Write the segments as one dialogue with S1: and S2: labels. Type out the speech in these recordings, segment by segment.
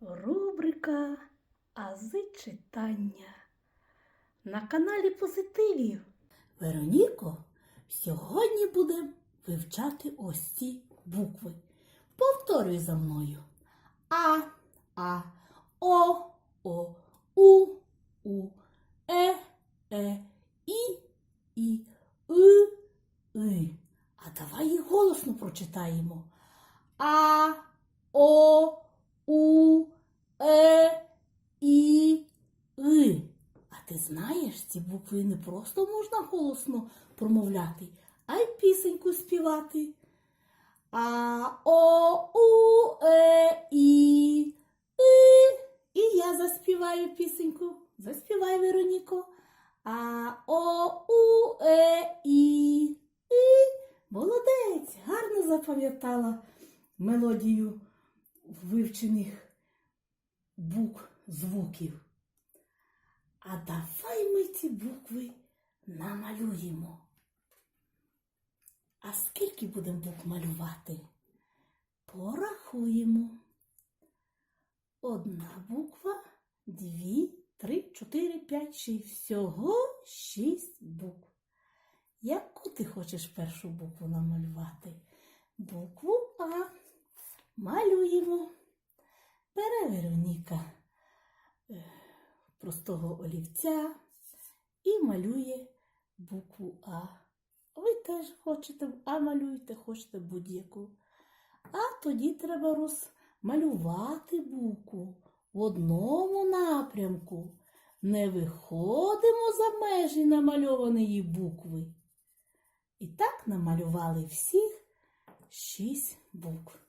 S1: Рубрика Ази читання на каналі Позитивів. Вероніко, сьогодні будемо вивчати ось ці букви. Повторюй за мною. А, А, О, О, У, У, Е, Е, І, І, И, И. А давай їх голосно прочитаємо. А, О, У, Е, І, И. А ти знаєш, ці букви не просто можна голосно промовляти, а й пісеньку співати. А, О, У, Е, І, И. І я заспіваю пісеньку. Заспівай, Вероніко. А, О, У, Е, І, І. Молодець, гарно запам'ятала мелодію вивчених букв звуків. А давай ми ці букви намалюємо. А скільки будемо букв малювати? Порахуємо. Одна буква, дві, три, чотири, п'ять, шість. Всього шість букв. Яку ти хочеш першу букву намалювати? Букву А. Малюємо. Бере Вероніка е, простого олівця і малює букву А. Ви теж хочете А малюйте, хочете будь-яку. А тоді треба розмалювати букву в одному напрямку. Не виходимо за межі намальованої букви. І так намалювали всіх шість букв.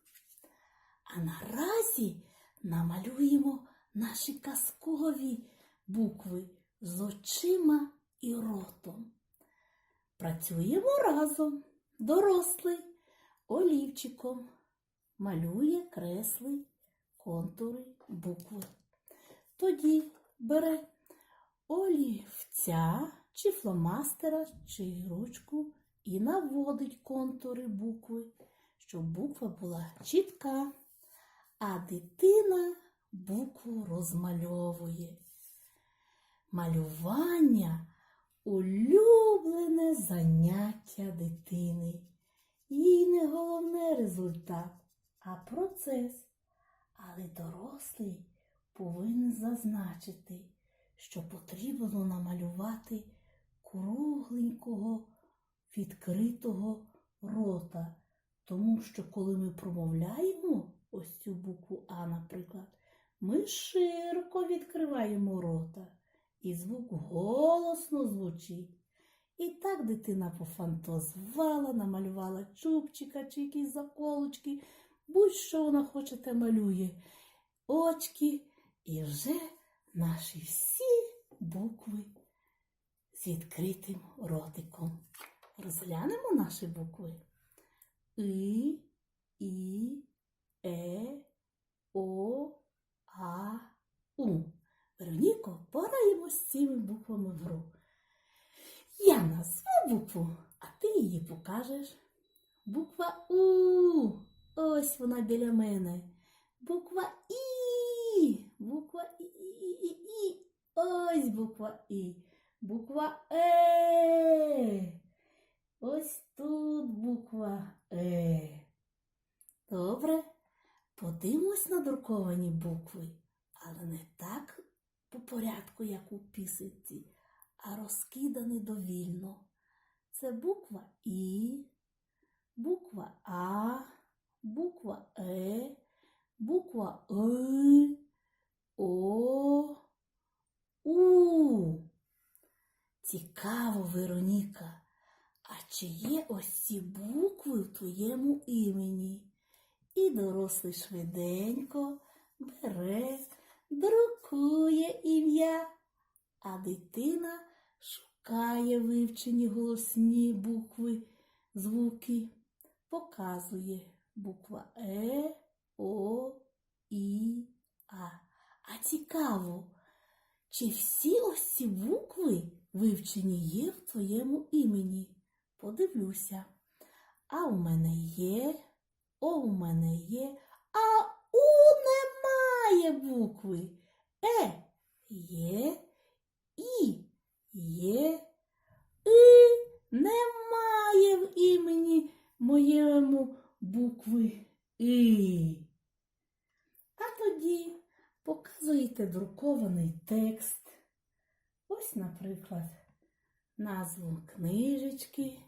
S1: А наразі намалюємо наші казкові букви з очима і ротом. Працюємо разом. Дорослий олівчиком малює кресли, контури, букви. Тоді бере олівця чи фломастера, чи ручку і наводить контури букви, щоб буква була чітка, а дитина букву розмальовує. Малювання улюблене заняття дитини. Їй не головне результат, а процес. Але дорослий повинен зазначити, що потрібно намалювати кругленького відкритого рота. Тому що коли ми промовляємо ось цю букву А, наприклад, ми широко відкриваємо рота, і звук голосно звучить. І так дитина пофантазувала, намалювала чубчика чи якісь заколочки, будь-що вона хоче, те малює очки, і вже наші всі букви з відкритим ротиком. Розглянемо наші букви. И, І, Е, О, А, У. Вероніко, пораємо з цими буквами в гру. Я назву букву, а ти її покажеш. Буква У. Ось вона біля мене. Буква І. Буква І. І. Ось буква І. Буква Е. Ось тут буква Е. Добре. Подивимось на друковані букви, але не так по порядку, як у пісенці, а розкидані довільно. Це буква І, буква А, буква Е, буква И, О, У. Цікаво, Вероніка. А чи є ось ці букви в твоєму імені? І дорослий швиденько бере, друкує ім'я, а дитина шукає вивчені голосні букви, звуки, показує буква Е, О, І, А. А цікаво, чи всі ось ці букви вивчені є в твоєму імені? Подивлюся. А у мене є, О у мене є, а у немає букви Е є, І є, І немає в імені моєму букви І. А тоді показуєте друкований текст. Ось, наприклад, назву книжечки.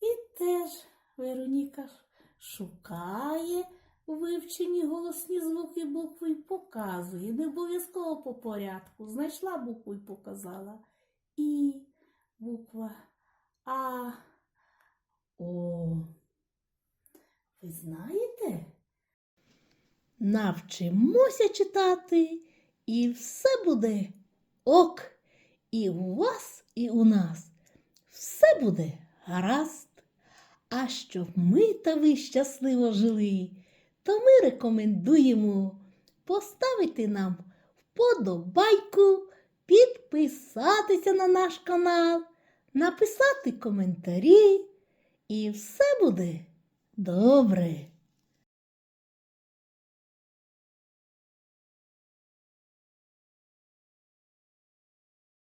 S1: І теж Вероніка шукає у вивченні голосні звуки букви і показує. Не обов'язково по порядку. Знайшла букву і показала. І буква А. О. Ви знаєте? Навчимося читати, і все буде ок. І у вас, і у нас все буде гаразд. А щоб ми та ви щасливо жили, то ми рекомендуємо поставити нам вподобайку, підписатися на наш канал, написати коментарі, і все буде добре.